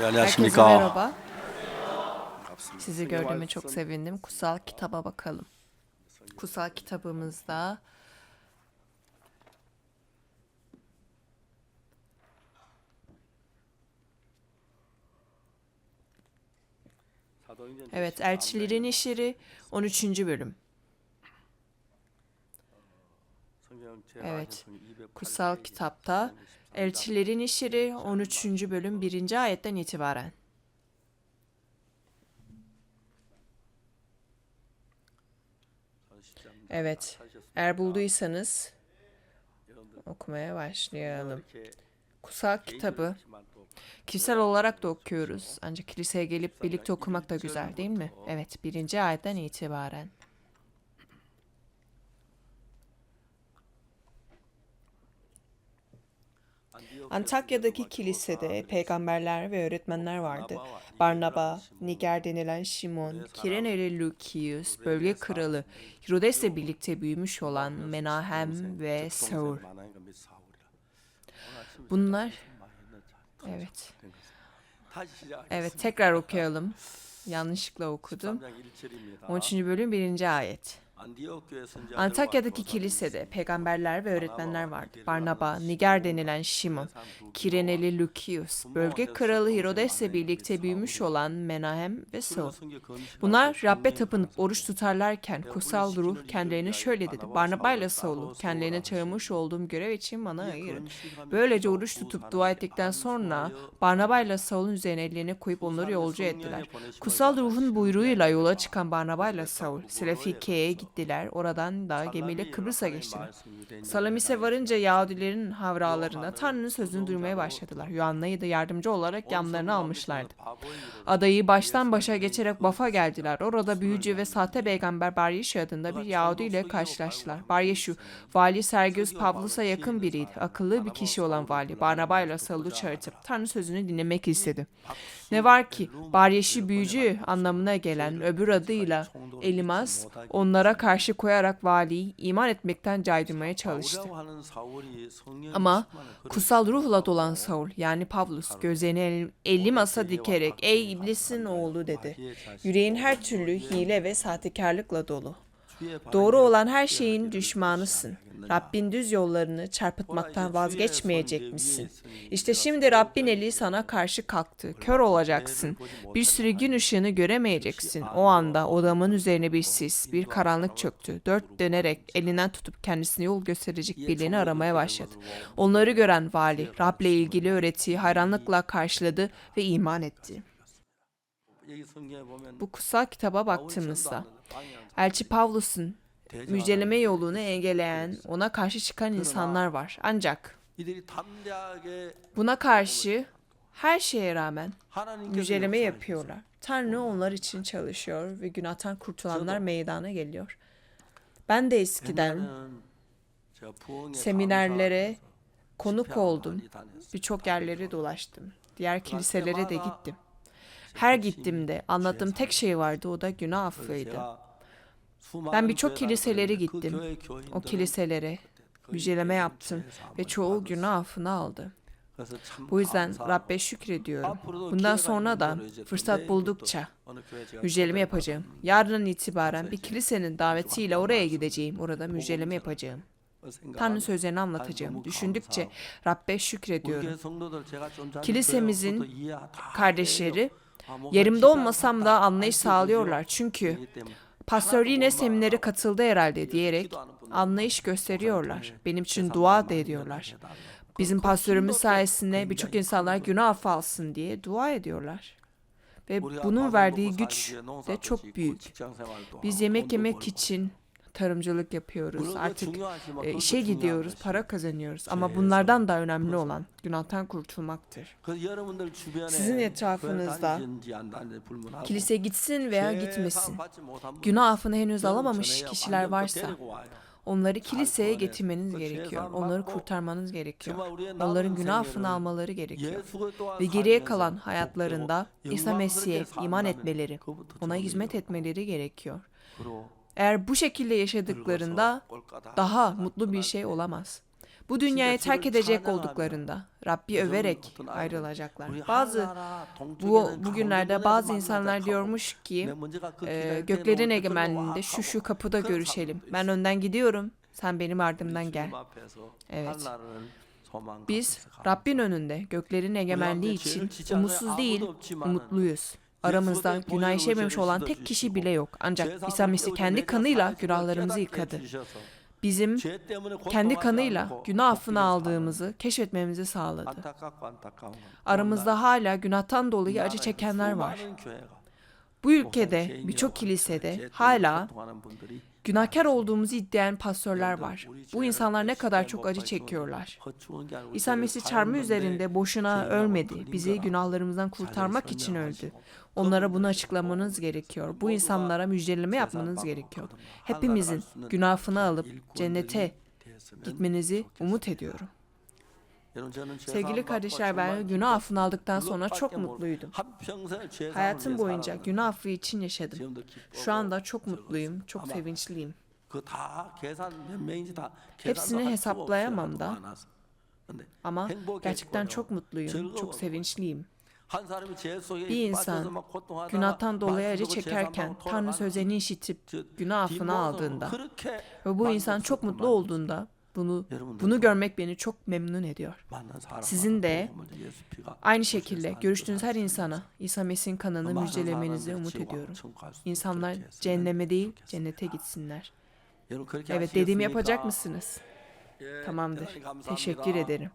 Herkese merhaba. Sizi gördüğüme çok sevindim. Kutsal kitaba bakalım. Kutsal kitabımızda Evet, Elçilerin İşleri 13. bölüm. Evet, kutsal kitapta Elçilerin İşleri 13. bölüm 1. ayetten itibaren. Evet, eğer bulduysanız okumaya başlayalım. Kutsal kitabı kişisel olarak da okuyoruz. Ancak kiliseye gelip birlikte okumak da güzel değil mi? Evet, birinci ayetten itibaren. Antakya'daki kilisede peygamberler ve öğretmenler vardı. Barnaba, Niger denilen Şimon, Kireneli Lukius, bölge kralı, Herodes'le birlikte büyümüş olan Menahem ve Saul. Bunlar, evet, evet tekrar okuyalım. Yanlışlıkla okudum. 13. bölüm 1. ayet. Antakya'daki kilisede peygamberler ve öğretmenler vardı. Barnaba, Niger denilen Şimon, Kireneli Lukius, bölge kralı Herodes'le birlikte büyümüş olan Menahem ve Saul. Bunlar Rabbe tapınıp oruç tutarlarken kutsal ruh kendilerine şöyle dedi. Barnaba ile Saul'u kendilerine çağırmış olduğum görev için bana ayırın. Böylece oruç tutup dua ettikten sonra Barnaba ile Saul'un üzerine ellerini koyup onları yolcu ettiler. Kutsal ruhun buyruğuyla yola çıkan Barnaba ile Saul, Selefike'ye gittiler. Oradan da gemiyle Kıbrıs'a geçtiler. Salamis'e varınca Yahudilerin havralarına Tanrı'nın sözünü duymaya başladılar. Yuhanna'yı da yardımcı olarak yanlarına almışlardı. Adayı baştan başa geçerek Baf'a geldiler. Orada büyücü ve sahte peygamber Baryeşu adında bir Yahudi ile karşılaştılar. Baryeşu, vali Sergius Pavlus'a yakın biriydi. Akıllı bir kişi olan vali, Barnaba ile Saul'u çağırtıp Tanrı sözünü dinlemek istedi. Ne var ki Baryeşi büyücü anlamına gelen öbür adıyla Elimaz onlara karşı koyarak valiyi iman etmekten caydırmaya çalıştı. Ama kutsal ruhla dolan Saul yani Pavlus gözlerini el, elli masa dikerek ey iblisin oğlu dedi. Yüreğin her türlü hile ve sahtekarlıkla dolu. Doğru olan her şeyin düşmanısın. Rabbin düz yollarını çarpıtmaktan vazgeçmeyecek misin? İşte şimdi Rabbin eli sana karşı kalktı. Kör olacaksın. Bir sürü gün ışığını göremeyeceksin. O anda odamın üzerine bir sis, bir karanlık çöktü. Dört dönerek elinden tutup kendisine yol gösterecek birini aramaya başladı. Onları gören vali, Rab'le ilgili öğretiyi hayranlıkla karşıladı ve iman etti. Bu kutsal kitaba baktığımızda Elçi Pavlus'un müjdeleme yolunu engelleyen, ona karşı çıkan insanlar var. Ancak buna karşı her şeye rağmen müjdeleme yapıyorlar. Tanrı onlar için çalışıyor ve günahtan kurtulanlar meydana geliyor. Ben de eskiden seminerlere konuk oldum. Birçok yerlere dolaştım. Diğer kiliselere de gittim. Her gittiğimde anlattığım tek şey vardı o da günah affıydı. Ben birçok kiliselere gittim. O kiliselere müjdeleme yaptım ve çoğu günah affını aldı. Bu yüzden Rabbe şükrediyorum. Bundan sonra da fırsat buldukça müjdeleme yapacağım. Yarından itibaren bir kilisenin davetiyle oraya gideceğim. Orada müjdeleme yapacağım. Tanrı sözlerini anlatacağım. Düşündükçe Rabbe şükrediyorum. Kilisemizin kardeşleri yerimde olmasam da anlayış sağlıyorlar. Çünkü pastör yine seminere katıldı herhalde diyerek anlayış gösteriyorlar. Benim için dua da ediyorlar. Bizim pastörümüz sayesinde birçok insanlar günah affı alsın diye dua ediyorlar. Ve bunun verdiği güç de çok büyük. Biz yemek yemek için tarımcılık yapıyoruz. Artık e, işe gidiyoruz, para kazanıyoruz. Ama bunlardan da önemli olan günahtan kurtulmaktır. sizin etrafınızda Kilise gitsin veya gitmesin. Günah affını henüz alamamış kişiler varsa onları kiliseye getirmeniz gerekiyor. Onları kurtarmanız gerekiyor. Onların günah affını almaları gerekiyor. Ve geriye kalan hayatlarında İsa Mesih'e iman etmeleri, ona hizmet etmeleri gerekiyor. Eğer bu şekilde yaşadıklarında daha mutlu bir şey olamaz. Bu dünyayı terk edecek olduklarında Rabbi överek ayrılacaklar. Bazı bu bugünlerde bazı insanlar diyormuş ki e, göklerin egemenliğinde şu şu kapıda görüşelim. Ben önden gidiyorum. Sen benim ardımdan gel. Evet. Biz Rabbin önünde göklerin egemenliği için umutsuz değil, umutluyuz. Aramızda günah işlememiş olan tek kişi bile yok. Ancak İsa Mesih kendi kanıyla günahlarımızı yıkadı. Bizim kendi kanıyla günah affını aldığımızı keşfetmemizi sağladı. Aramızda hala günahtan dolayı acı çekenler var. Bu ülkede birçok kilisede hala günahkar olduğumuzu iddiayan pastörler var. Bu insanlar ne kadar çok acı çekiyorlar. İsa Mesih çarmı üzerinde boşuna ölmedi. Bizi günahlarımızdan kurtarmak için öldü. Onlara bunu açıklamanız gerekiyor. Bu insanlara müjdeleme yapmanız gerekiyor. Hepimizin günah affını alıp cennete gitmenizi umut ediyorum. Sevgili kardeşler ben günah affını aldıktan sonra çok mutluydum. Hayatım boyunca günah affı için yaşadım. Şu anda çok mutluyum, çok sevinçliyim. Hepsini hesaplayamam da ama gerçekten çok mutluyum, çok sevinçliyim. Bir insan günahtan dolayı acı çekerken Tanrı sözlerini işitip günah affını aldığında ve bu insan çok mutlu olduğunda bunu bunu görmek beni çok memnun ediyor. Sizin de aynı şekilde görüştüğünüz her insana İsa Mesih'in kanını müjdelemenizi umut ediyorum. İnsanlar cehenneme değil cennete gitsinler. Evet dediğimi yapacak mısınız? Tamamdır. Teşekkür ederim.